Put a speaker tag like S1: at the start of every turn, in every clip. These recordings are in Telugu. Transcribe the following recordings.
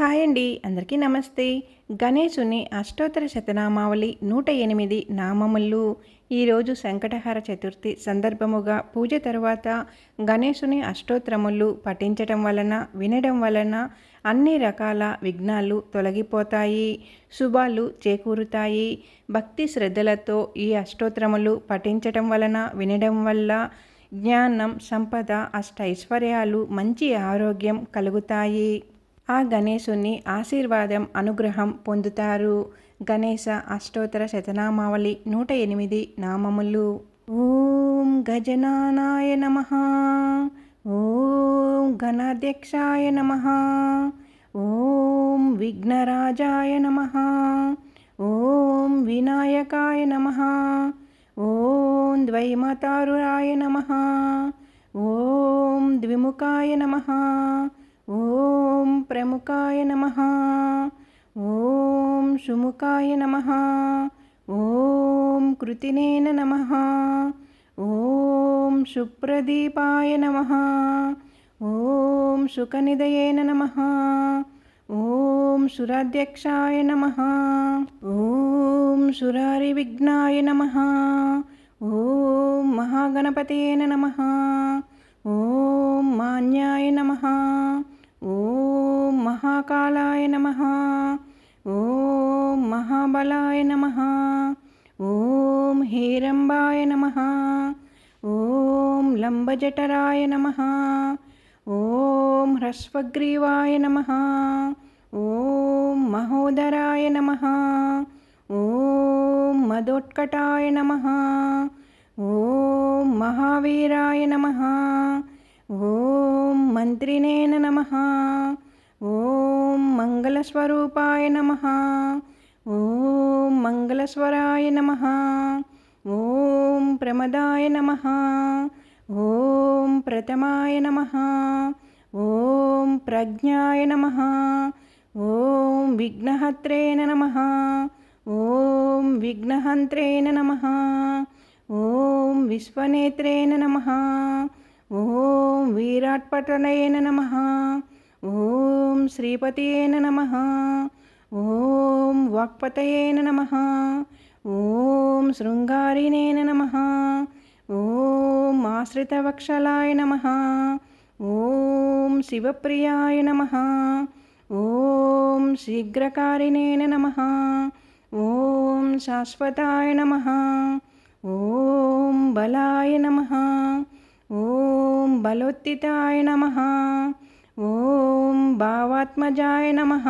S1: హాయ్ అండి. అందరికీ నమస్తే. గణేశుని అష్టోత్తర శతనామావళి నూట ఎనిమిది నామములు. ఈరోజు సంకటహార చతుర్థి సందర్భముగా పూజ తర్వాత గణేశుని అష్టోత్తరములు పఠించటం వలన వినడం వలన అన్ని రకాల విఘ్నాలు తొలగిపోతాయి. శుభాలు చేకూరుతాయి. భక్తి శ్రద్ధలతో ఈ అష్టోత్తరములు పఠించటం వలన వినడం వల్ల జ్ఞానం సంపద అష్టైశ్వర్యాలు మంచి ఆరోగ్యం కలుగుతాయి. ఆ గణేశుని ఆశీర్వాదం అనుగ్రహం పొందుతారు. గణేశ అష్టోత్తర శతనామావళి నూట ఎనిమిది నామములు. ఓం గజనానాయ నమ. ఓం గణాధ్యక్షాయ నమ. ఓం విఘ్నరాజాయ నమ. ఓం వినాయకాయ నమ. ఓం ద్వైమతారురాయ నమ. ఓం ద్విముఖాయ నమ. ఓం ప్రముఖాయ నమ. ఓం సుముఖాయ నమ. ఓం కృతినేన నమ. ఓం సుప్రదీపాయ నమ. ఓం సుఖనిదయేన నమ. ఓం సురాధ్యక్షాయ నమ. ఓం సురారివిఘ్నాయ నమ. ఓం మహాగణపతేన నమ. ఓం మాన్యాయ నమ. ఓం మహాకాళాయ నమ. ఓం మహాబలాయ నమ. ఓం హేరంబాయ నమ. ఓం లంబజఠరాయ నమ. ఓం హ్రస్వగ్రీవాయ నమ. ఓం మహోదరాయ నమ. ఓం మదోత్కటాయ నమ. ఓం మహావీరాయ నమ. ఓం మంత్రినేన నమ. ఓం మంగళస్వరూపాయ నమ. ఓం మంగళస్వరాయ నమ. ఓం ప్రమదాయ నమ. ఓం ప్రథమాయ నమ. ఓం ప్రజ్ఞాయ నమ. ఓం విఘ్నహత్రేణ నమ. ఓం విఘ్నహంత్రేణ నమ. ఓం విశ్వనేత్రేణ నమ. ఓం వీరాట్పటనయేన నమ. ఓం శ్రీపతియేన నమ. ఓం వాక్పతయేన నమ. ఓం శృంగారినేన నమ. ఓం ఆశ్రితవక్షలాయ నమ. ఓం శివప్రియాయ నమ. ఓం శీఘ్రకారిణేన నమ. ఓం శాశ్వతాయ నమ. ఓం బలాయ నమ. ఓం బలోత్తితాయ నమ. ఓం భావాత్మజాయ నమ.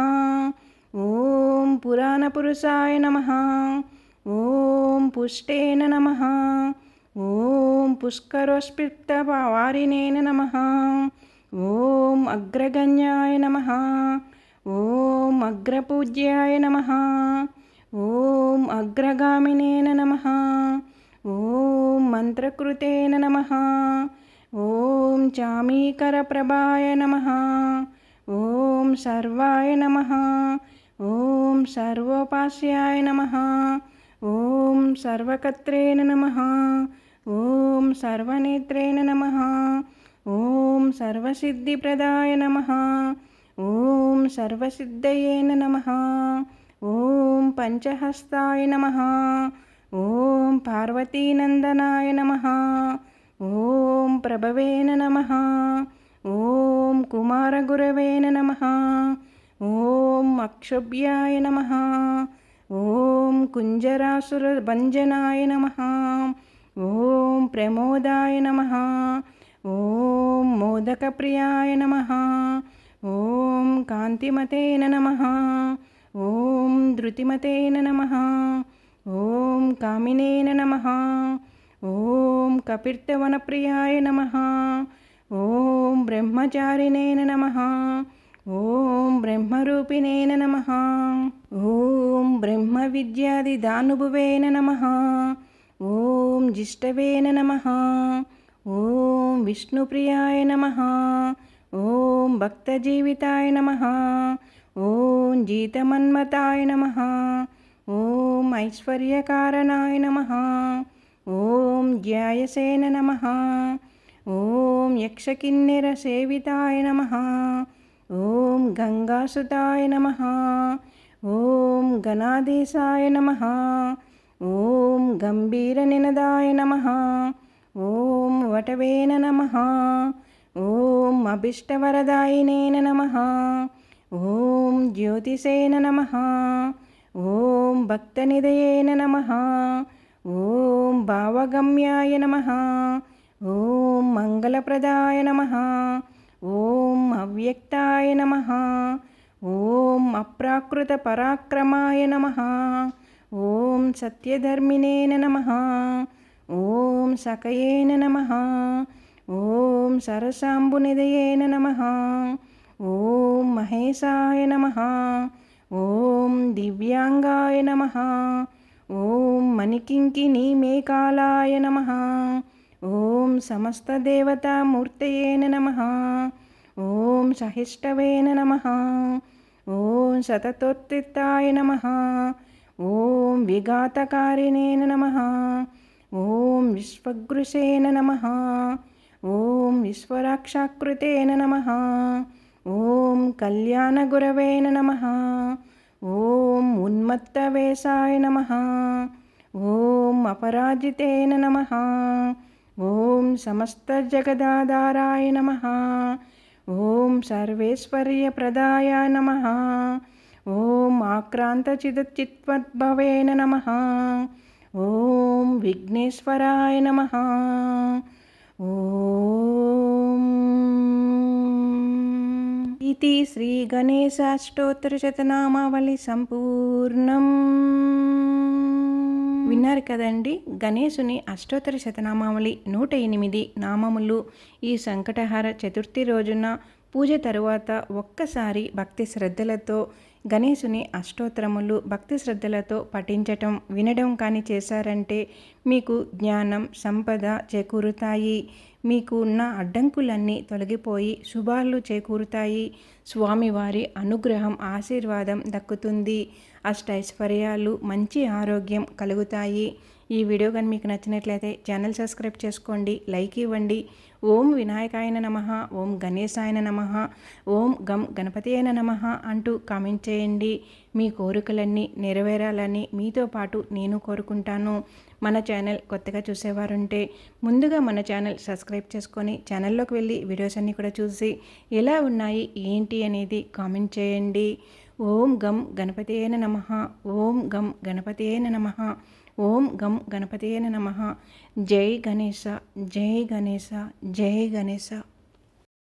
S1: ఓం పురాణపురుషాయ నమ. ఓం పుష్టేన నమ. ఓం పుష్కరోస్పిక్తవారినేన నమ. ఓం అగ్రగణ్యాయ నమ. ఓం అగ్రపూజ్యాయ నమ. ఓం అగ్రగామినేన నమ. ఓం మంత్రకృతేన నమ. ఓం చామీకరప్రభాయ నమ. ఓం సర్వాయ నమ. ఓం సర్వోపాస్యాయ నమ. ఓం సర్వకత్రేణ నమ. ఓం సర్వనేత్రేణ నమ. ఓం సర్వసిద్ధిప్రదాయ నమ. ఓం సర్వసిద్ధయేన నమ. ఓం పంచహస్తాయ నమ. ఓం పార్వతీనందనాయ నమ. ఓం ప్రభవేన నమ. ఓం కుమారగురవేన నమ. ఓం అక్షభ్యాయ నమ. ఓం కుంజరాసురభంజనాయ నమ. ఓం ప్రమోదాయ నమ. ఓం మోదకప్రియాయ నమ. ఓం కాంతిమతేన నమ. ఓం ధృతిమతేన నమ. ఓం కామినేన నమ. ఓం కపిర్తవనప్రియాయ నమ. ఓం బ్రహ్మచారిణేన నమ. ఓం బ్రహ్మరూపిణేన నమ. ఓం బ్రహ్మ విద్యాది దానుభువేన నమ. ఓం జిష్టవేన నమ. ఓం విష్ణుప్రియాయ నమ. ఓం భక్తజీవితాయ నమ. ఓం జీతమన్మతాయ నమ. ఓం ఐశ్వర్యకారణాయ నమ. ఓం జ్యాయసేన నమ. ఓం యక్షకిన్నెర సేవితాయ నమ. ఓం గంగాసుతాయ నమ. ఓం గణాదేశాయ నమ. ఓం గంభీరనినదాయ నమ. ఓం వటవేన నమ. ఓం అభిష్టవరదాయినేన నమ. ఓం జ్యోతిసేన నమ. ఓం భక్తనిదయేన నమ. ఓం భావగమ్యాయ నమ. ఓం మంగళప్రదాయ నమ. ఓం అవ్యక్తాయ నమ. ఓం అప్రాకృత పరాక్రమాయ నమ. ఓం సత్యధర్మినేన నమ. ఓం సకయేన నమ. ఓం సరసాంబునిదయేన నమ. ఓం మహేశాయ నమ. ఓం దివ్యాంగాయ నమ. ఓం మణికింకిని మేకాలాయ నమ. ఓం సమస్తదేవతామూర్తయేన నమ. ఓం సహిష్టవేన నమ. ఓం సతతోత్తిత్తాయ నమ. ఓం విఘాతకారిణేన నమ. ఓం విశ్వగృశేన నమ. ఓం విశ్వరాక్షాకృతేన నమ. ఓం కళ్యాణగురవేన నమ. ఓం ఉన్మత్తవేశాయ నమ. ఓం అపరాజితేన నమ. ఓం సమస్తజగదాధారాయ నమ. ఓం సర్వేశ్వర్యప్రదాయ నమ. ఓం ఆక్రాంతచిదచిత్వద్భవేన నమ. ఓం విఘ్నేశ్వరాయ నమ. ఓం ఇది శ్రీ గణేశాష్టోత్తరశతనామావళి సంపూర్ణం విన్నారు కదండి గణేశుని అష్టోత్తర శతనామావళి నూట ఎనిమిది నామములు. ఈ సంకటహార చతుర్థి రోజున పూజ తరువాత ఒక్కసారి భక్తి శ్రద్ధలతో గణేశుని అష్టోత్తరములు భక్తి శ్రద్ధలతో పఠించటం వినడం కానీ చేశారంటే మీకు జ్ఞానం సంపద చేకూరుతాయి. మీకు ఉన్న అడ్డంకులన్నీ తొలగిపోయి శుభాలు చేకూరుతాయి. స్వామివారి అనుగ్రహం ఆశీర్వాదం దక్కుతుంది. అష్టైశ్వర్యాలు మంచి ఆరోగ్యం కలుగుతాయి. ఈ వీడియో కానీ మీకు నచ్చినట్లయితే ఛానల్ సబ్స్క్రైబ్ చేసుకోండి లైక్ ఇవ్వండి. ఓం వినాయకాయన నమ ఓం గణేశాయన నమ ఓం గం గణపతి అయిన నమ అంటూ కామెంట్ చేయండి. మీ కోరికలన్నీ నెరవేరాలని మీతో పాటు నేను కోరుకుంటాను. మన ఛానల్ కొత్తగా చూసేవారుంటే ముందుగా మన ఛానల్ సబ్స్క్రైబ్ చేసుకొని ఛానల్లోకి వెళ్ళి వీడియోస్ అన్నీ కూడా చూసి ఎలా ఉన్నాయి ఏంటి అనేది కామెంట్ చేయండి. ఓం గం గణపతి అయిన నమ ఓం గం గణపతి అయిన నమ. ఓం గం గణపతి నమ. జై గణేశ జై గణేశ జై గణేశ.